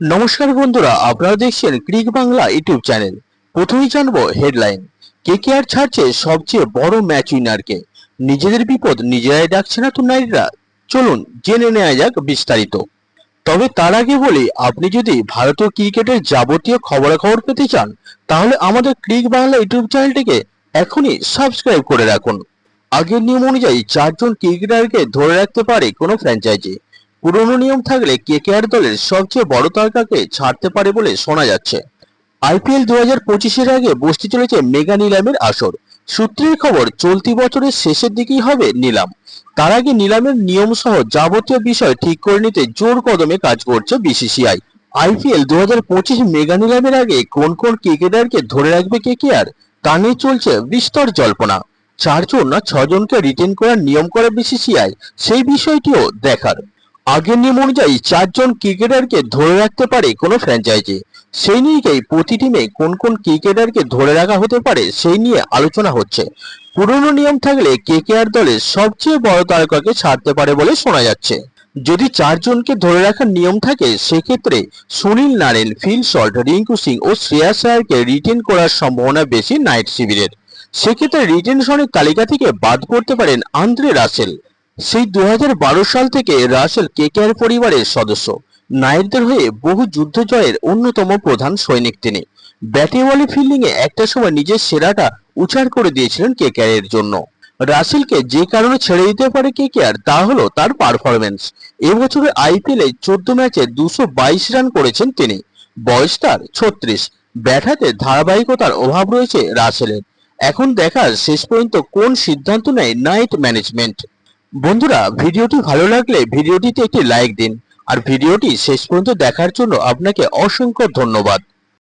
নমস্কার বন্ধুরা, আপনারা দেখছেন ক্রিক বাংলা ইউটিউব চ্যানেল। প্রথমেই জানব হেডলাইন। কে কে আর ছাড়ছে সবচেয়ে বড় ম্যাচ উইনারকে? নিজেদের বিপদ নিজেরাই ডাকছে না তো নারীরা? চলুন জেনে নেওয়া যাক বিস্তারিত। তবে তার আগে বলি, আপনি যদি ভারতীয় ক্রিকেটের যাবতীয় খবরাখবর পেতে চান, তাহলে আমাদের ক্রিক বাংলা ইউটিউব চ্যানেলটিকে এখনই সাবস্ক্রাইব করে রাখুন। আগের নিয়ম অনুযায়ী চারজন ক্রিকেটারকে ধরে রাখতে পারে কোনো ফ্র্যাঞ্চাইজি পুরনো নিয়ম থাকলে কেকেআর দলের সবচেয়ে বড় তারকাকে ছাড়তে পারে বলে শোনা যাচ্ছে। আইপিএল দু হাজার পঁচিশের আগে বসতে চলেছে মেগা নিলামের আসর। সূত্রের খবর, চলতি বছরের শেষের দিকেই হবে নিলাম। তার আগে নিলামের নিয়ম সহ যাবতীয় বিষয় ঠিক করে নিতে জোর কদমে কাজ করছে বিসিসিআই। আইপিএল দু হাজার পঁচিশ মেগা নিলামের আগে কোন কোন ক্রিকেটারকে ধরে রাখবে কেকেআর, তা নিয়ে চলছে বিস্তর জল্পনা। চারজন না ছজনকে রিটেন করার নিয়ম করে বিসিসিআই, সেই বিষয়টিও দেখার। আগের নিয়ম অনুযায়ী চারজন ক্রিকেটারকে ধরে রাখতে পারে কোনো ফ্র্যাঞ্চাইজি সেই নিয়েই প্রতি টিমে কোন কোন ক্রিকেটারকে ধরে রাখা হতে পারে সেই নিয়ে আলোচনা হচ্ছে। পুরনো নিয়ম থাকলে কেকেআর দলের সবচেয়ে বড় তারকাকে ছাড়তে পারে বলে শোনা যাচ্ছে। যদি চারজনকে ধরে রাখার নিয়ম থাকে, সেক্ষেত্রে Sunil Narine Phil Salt Rinku Singh ও শ্রেয়া আয়ারকে রিটেন করার সম্ভাবনা বেশি নাইট শিবিরের। সেক্ষেত্রে রিটেনশনের তালিকা থেকে বাদ পড়তে পারেন আন্দ্রে রাসেল। সেই দুই হাজার বারো সাল থেকে রাসেল কেকেআর পরিবারের সদস্য। নায়কদের হয়ে বহু যুদ্ধ জয়ের অন্যতম প্রধান সৈনিক তিনি। ব্যাটে বলে ফিল্ডিং এ একটা সময় নিজের সেরাটা উচাড় করে দিয়েছিলেন কেকেআর এর জন্য। রাসেলকে যে কারণে ছেড়ে দিতে পারে কেকেআর, তা হলো তার পারফরমেন্স এবছরের আইপিএল এ চোদ্দ ম্যাচে দুশো বাইশ রান করেছেন তিনি। বয়স তার ছত্রিশ। ব্যাট হাতে ধারাবাহিকতার অভাব রয়েছে রাসেলের। এখন দেখার শেষ পর্যন্ত কোন সিদ্ধান্ত নেয় নাইট ম্যানেজমেন্ট? বন্ধুরা ভিডিওটি ভালো লাগলে ভিডিওটিতে একটি লাইক দিন। আর ভিডিওটি শেষ পর্যন্ত দেখার জন্য আপনাকে অসংখ্য ধন্যবাদ।